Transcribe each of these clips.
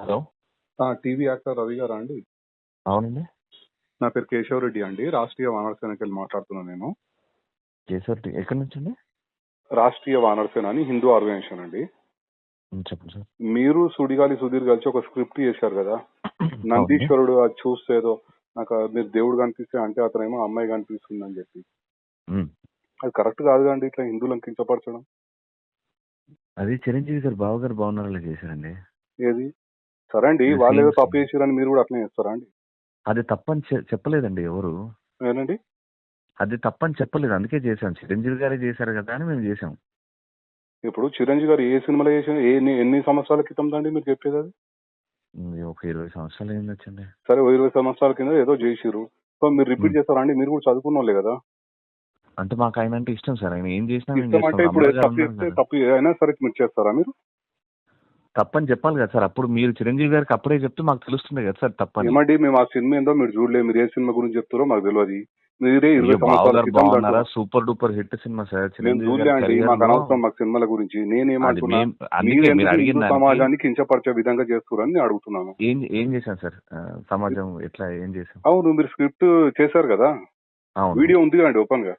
Hello. TV actor Ravi గారా అండి? అవునండి. నా పేరు కేశవ్ రెడ్డి అండి. రాష్ట్రీయ వానర సేనకి వెళ్ళి మాట్లాడుతున్నాను నేను. కేశవ్ టి- ఎక్కడి నుంచి అండి? రాష్ట్రీయ వానర సేన అని హిందూ ఆర్గనైజేషన్ అండి. ఉమ్, చెప్పండి సార్. మీరు సుడిగాలి సుధీర్ కలిసి ఒక స్క్రిప్ట్ చేశారు కదా. నందీశ్వరుడు అది చూస్తే ఏదో నాకు మీరు దేవుడు కనిపిస్తే అంటే అతనేమో అమ్మాయి కనిపిస్తుంది అని చెప్పి. ఉమ్. అది కరెక్ట్ కాదు అండి ఇట్లా హిందువులను కించపరచడం అది చిరంజీవి గారు బావగారు బాగున్నారని చేశారండి. ఏది? సరే అండి ఇది వాళ్ళు ఏదో తప్పు. చేశారని మీరు కూడా అట్లనే చేస్తారా అండి? అది తప్పని చె- చెప్పలేదండి ఎవరు. ఏనండి? అది తప్పని చెప్పలేదు అందుకే చేశాం చిరంజీవి గారే చేశారు కదా అని మేము చేసాం ఇప్పుడు చిరంజీవి గారు ఏ సినిమాలో చేసిన ఏ ఎన్ని- ఎన్ని సంవత్సరాల క్రితం అండి మీరు చెప్పేది అది? ఒక ఇరవై సంవత్సరాలు ఏంది వచ్చింది సరే ఓ ఇరవై సంవత్సరాల కింద ఏదో చేసిరు సో మీరు రిపీట్ Hmm. చేస్తారా అండి? మీరు కూడా చదువుకున్న వాళ్ళే కదా? అంటే మాకు ఆయన అంటే ఇష్టం సార్. ఆయన ఏం చేసినా మేము ఇష్టం అంటే చేస్తాం ఇప్పుడు అమ్మగారు తప్పు ఉన్నారు చేస్తే కదా. తప్పు అయినా సరే మీరు చేస్తారా మీరు? తప్పని చెప్పాలి కదా సార్. అప్పుడు మీరు చిరంజీవి గారికి అప్పుడే చెప్తే మాకు తెలుస్తుంది కదా సార్ తప్పని. ఏమండి మేము ఆ సినిమా ఏందో మీరు చూడలేదు. మీరు ఏ సినిమా గురించి చెప్తారో మాకు తెలియదు మీరే ఇరవై సంవత్సరాల బాగున్నారా? Super duper hit cinema sir. Chiranjeevi చూడలే గారి అండి career మాకు లో అనవసరం మాకు సినిమాల గురించి. నేనేమంటున్నా మేం అందుకే మీరు మీరు ఎందుకు అడిగిన హిందూ దానికి సమాజాన్ని కించపరిచే విధంగా చేస్తున్నారని నేను అడుగుతున్నాను. ఏం ఏం చేశాం సార్? ఆ, సమాజం ఎట్లా ఏం చేశాం? అవును మీరు స్క్రిప్ట్ చేశారు కదా? అవును. వీడియో ఉంది కదండి ఓపెన్గా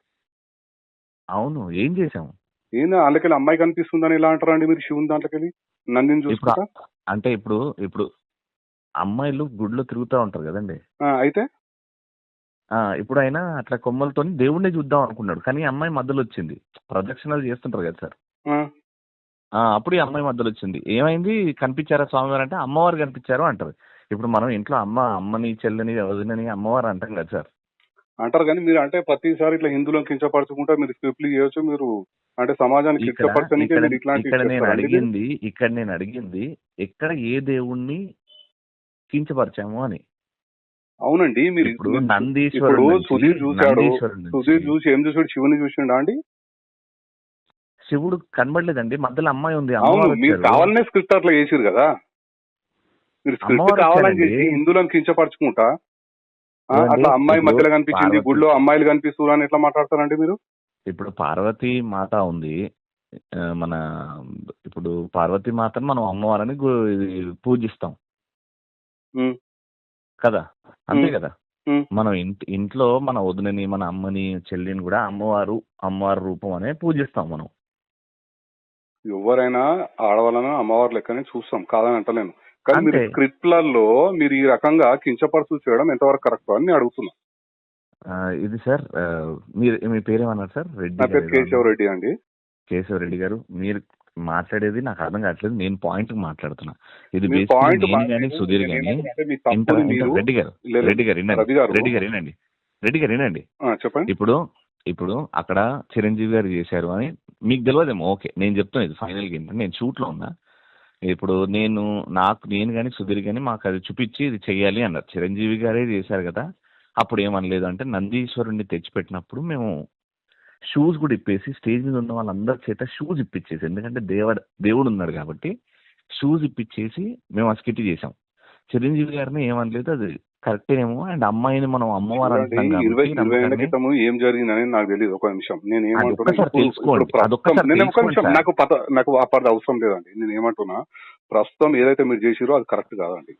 అవును ఏం చేశాం? ఏంది అందుకెళ్ళి అమ్మాయి కనిపిస్తుందని ఎలా అంటారా అండి మీరు శివుని దాంట్లోకెళ్ళి? నందిని చూసుకుంటా? అంటే ఇప్పుడు ఇప్పుడు అమ్మాయిలు గుడిలో తిరుగుతూ ఉంటారు కదండి. ఆ, అయితే? ఆ ఇప్పుడు ఆయన అట్లా కొమ్మలతో దేవుడిని చూద్దాం అనుకున్నాడు. కానీ ఈ అమ్మాయి మధ్యలో వచ్చింది. ప్రదక్షిణలు చేస్తుంటారు కదా సార్. ఆ, ఆ, అప్పుడు ఈ అమ్మాయి మధ్యలో వచ్చింది. ఏమైంది? కనిపించారా స్వామివారు అంటే అమ్మవారు కనిపించారు అంటారు. ఇప్పుడు మనం ఇంట్లో అమ్మ అమ్మని చెల్లని వదినని అమ్మవారు అంటాం కదా సార్. అంటారు కానీ మీరు అంటే ప్రతిసారి ఇట్లా హిందువులను కించపరచుకుంటా మీరు స్క్రిప్ట్లు చేయొచ్చు మీరు అంటే సమాజానికి ఇక్కడ కించపరచడానికే ఇక్కడ మీరు ఇట్లాంటివి ఇక్కడ నేను? అడిగింది ఇక్కడ నేను అడిగింది ఎక్కడ ఏ దేవుణ్ణి కించపరిచాము అని అవునండి మీరు ఇప్పుడు నందీశ్వరుడు సుధీర్ చూశాడు సుధీర్ చూసి ఏం చూసాడు శివుని చూసిండా అండి శివుడు కనబడలేదండి మధ్యలో అమ్మాయి ఉంది అవును మీరు. కావాలనే స్క్రిప్ట్ అట్లా చేసిరు కదా మీరు స్క్రిప్ట్ కావాలని. చేసి హిందువులను కించపరచుకుంటా? అట్లా అమ్మాయి మధ్యలో కనిపించింది గుడిలో అమ్మాయిలు కనిపిస్తున్నారు అని ఎట్లా మాట్లాడతారండి మీరు ఇప్పుడు పార్వతీ మాత ఉంది. మన ఇప్పుడు పార్వతీ మాతను మనం అమ్మవారని గు- పూజిస్తాం. కదా? అంతే. కదా. మనం ఇంటి ఇంట్లో మన వదినని మన అమ్మని చెల్లిని కూడా అమ్మవారు అమ్మవారి రూపం అనే పూజిస్తాం మనం. ఎవరైనా ఆడవాళ్ళను అమ్మవారి లెక్కనే చూస్తాం. కాదని అంటలేను. కానీ మీరు. స్క్రిప్ట్లలో మీరు ఈ రకంగా కించపరుచు చేయడం ఎంతవరకు కరెక్ట్ అని నేను అడుగుతున్నా. ఇది సార్ మీరు మీ పేరేమన్నారు సార్? రెడ్డి నా పేరు గారు కేశవ్ రెడ్డి అండి. కేశవ రెడ్డి గారు మీరు మాట్లాడేది నాకు అర్థం కావట్లేదు నేను పాయింట్ మాట్లాడుతున్నా. ఇది మీ basically సుధీర్ మీ తప్పుని ఇంటర్ మీరు రెడ్డి గారు లేదు, రెడ్డి గారు వినండి గారు. రెడ్డి గారు వినండి రెడ్డి గారు వినండి. ఆ, చెప్పండి. ఇప్పుడు ఇప్పుడు అక్కడ చిరంజీవి గారు చేశారు అని మీకు తెలియదేమో ఓకే నేను చెప్తాను ఇది ఫైనల్గా ఏంటంటే నేను షూట్లో ఉన్నా. ఇప్పుడు నేను నాకు నేను కానీ సుధీర్ కానీ మాకు అది చూపించి ఇది చెయ్యాలి అన్నారు. చిరంజీవి గారే చేశారు కదా అప్పుడు ఏమనలేదు. అంటే నందీశ్వరుణ్ణి తెచ్చిపెట్టినప్పుడు మేము షూస్ కూడా ఇప్పేసి స్టేజ్ మీద ఉన్న వాళ్ళందరి చేత షూస్ ఇప్పించేసి ఎందుకంటే దేవుడు దేవుడు ఉన్నాడు కాబట్టి షూస్ ఇప్పించేసి మేము ఆ స్కిట్ చేసాం చిరంజీవి గారిని ఏమనలేదు అది కరెక్టేనేమో అండ్ అమ్మాయిని మనం అమ్మవారు క్రితం ఏం జరిగిందని నాకు తెలియదు ఒక నిమిషం. నేను ఏమంటున్నా. నాకు నాకు ఆ పద అవసరం లేదండి. నేను ఏమంటున్నా ప్రస్తుతం ఏదైతే మీరు చేసిరో అది కరెక్ట్ కాదండి.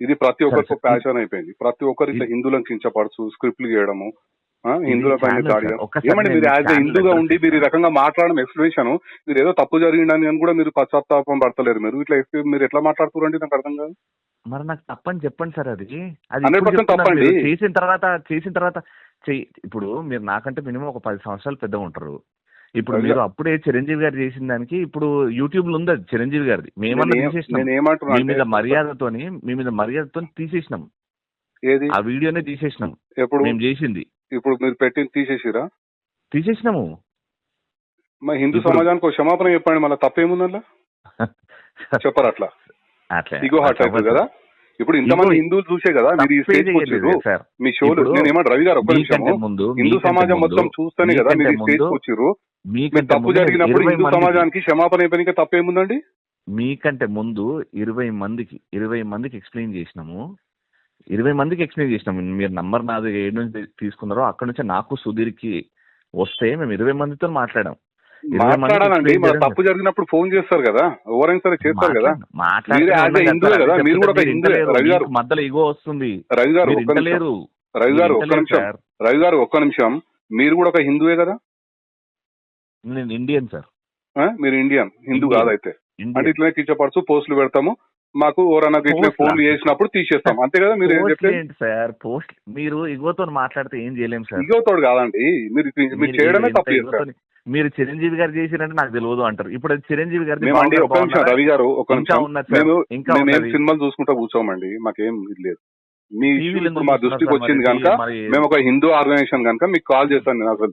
ఇది ప్రతి ఒక్కరికి ప్యాషన్ అయిపోయింది. ప్రతి ఒక్కరు ఇట్లా హిందువులను కించపరచు స్క్రిప్ట్లు చేయడము హిందువుల పైన దాడి ఏమండి నేను మీరు యాజ్ హిందూగా ఉండి మీరు ఈ. రకంగా మాట్లాడడం ఎక్స్ప్లెనేషన్ మీరు ఏదో తప్పు జరిగిందని అని కూడా మీరు పశ్చాత్తాపం పడతలేరు మీరు. ఇట్లా మీరు ఎట్లా మాట్లాడుతున్నారండి? నాకు అర్థం కాదు. మరి నాకు తప్పని చెప్పండి సార్ అది. అది 100% ఇప్పుడు చెప్తున్నారు తప్పండి. చేసిన తర్వాత చేసిన తర్వాత ఇప్పుడు మీరు నాకంటే మినిమం ఒక పది సంవత్సరాలు పెద్దగా ఉంటారు. ఇప్పుడు. మీరు అప్పుడే చిరంజీవి గారు చేసిన దానికి ఇప్పుడు యూట్యూబ్లో ఉంది చిరంజీవి గారిది. మేమన్నా తీసేసినాం. మీ మీద మర్యాదతోని మీ మీద మర్యాదతో తీసేసినాం. ఏది? ఆ వీడియోనే తీసేసినాం. ఎప్పుడు? మేము చేసింది. ఇప్పుడు మీరు పెట్టింది తీసేసిరా? తీసేసినాము. మా హిందూ సమాజానికి ఒక క్షమాపణ చెప్పండి మళ్ళీ తప్పేముందల్లా చెప్పరు అట్లా? అట్లా. ఇగో హార్ట్ అవుతుంది కదా? ఇప్పుడు ఇంతమంది హిందువులు చూసే కదా మీరు ఈ స్టేజ్ సార్. మీ షోలు నేను ఏమంటారు రవి గారు ఒక్క నిమిషం హిందూ సమాజం మొత్తం చూస్తేనే కదా మీరు ఈ స్టేజ్ ముందు- మీకంటే తప్పు ముందు జరిగినప్పుడు ఇరవై హిందూ మందికి- సమాజానికి క్షమాపణ తప్పేముందండి మీకంటే ముందు ఇరవై మందికి ఇరవై మందికి ఎక్స్ప్లెయిన్ చేసినాము. ఇరవై మందికి ఎక్స్ప్లెయిన్ చేసినాము. మీరు నంబర్ నాది ఏడు నుంచి తీసుకున్నారో అక్కడ నుంచి నాకు సుధీర్కి వస్తే మేము ఇరవై మందితో మాట్లాడాం. మాట్లాడాలండి. తప్పు జరిగినప్పుడు ఫోన్ చేస్తారు కదా. ఎవరైనా సరే చేస్తారు కదా. మీరు కూడా. రవి గారు. మీకు మధ్యలో ఇగో వస్తుంది. రవి గారు రవి గారు ఒక్క నిమిషం. రవి గారు ఒక్క నిమిషం. మీరు కూడా ఒక హిందువే కదా? నేను ఇండియన్ సార్ ఆ? మీరు ఇండియన్ హిందూ. కాదైతే. అంటే ఇట్లనే కించపరచు పోస్టులు పెడతాము. మాకు ఎవరన్నా ఇట్లే? ఫోన్లు చేసినప్పుడు తీసేస్తాం. అంతే కదా మీరు ఏం సార్ పోస్ట్ మీరు ఇగోతో మాట్లాడితే ఏం చేయలేం సార్ ఇగోతోడు కాదండి. మీరు మీరు చేయడమే తప్పు మీరు చిరంజీవి గారు చేసిరంటే నాకు తెలియదు అంటారు. ఇప్పుడు చిరంజీవి గారి ఒక్క నిమిషం రవి గారు ఇంకా నిమిషం. మేము ఇంకా. సినిమాలు చూసుకుంటా కూర్చోమండి. మాకేం ఇది లేదు. మీ మా దృష్టికి వచ్చింది? కనుక మేము ఒక హిందూ ఆర్గనైజేషన్ కనుక మీకు కాల్ చేస్తాను నేను అసలు.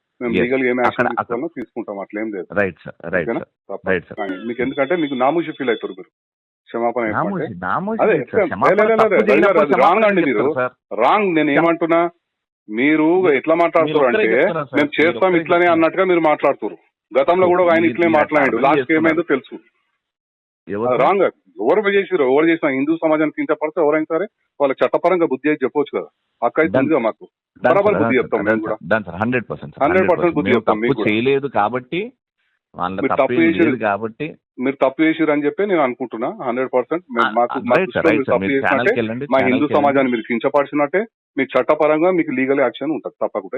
మేము. లీగల్ ఏం యాక్షన్ తీసుకోవాలో తీసుకుంటాం అట్లేం లేదు రైట్ సార్ రైట్ ఓకేనా? సార్ తప్ప. రైట్ సార్ కానీ మీకు ఎందుకంటే మీకు నామూషి ఫీల్ అవుతారు మీరు క్షమాపణ అదే, అది wrong అండి మీరు. రాంగ్ నేను ఏమంటున్నా మీరు ఎట్లా మాట్లాడుతున్నారు అంటే. మేము చేస్తాం ఇట్లనే. అన్నట్టుగా మీరు మాట్లాడుతున్నారు గతంలో కూడా ఆయన ఇట్లే మాట్లాడాడు లాస్ట్. ఏమైందో తెలుసు ఎవరు సార్? ఎవరు చేసిరు ఎవరు చేసినా హిందూ సమాజానికి కించపడితే ఎవరైనా సరే వాళ్ళ చట్టపరంగా బుద్ధి అయితే చెప్పొచ్చు కదా. హక్కు అయితే మాకు. బరాబర్ బుద్ధి చెప్తాం మేము కూడా. 100% సార్, 100% 100% బుద్ధి చెప్తాం మీకు. చేయలేదు కాబట్టి మీరు తప్పు చేసిరు. కాబట్టి. మీరు తప్పు చేసిరు అని చెప్పి నేను అనుకుంటున్నా హండ్రెడ్ పర్సెంట్ మాకు మా తప్పు చేసినట్టే హిందూ. సమాజాన్ని మీరు కించపరిచినట్టే మీకు చట్టపరంగా మీకు లీగల్ యాక్షన్ ఉంటుంది తప్పకుండా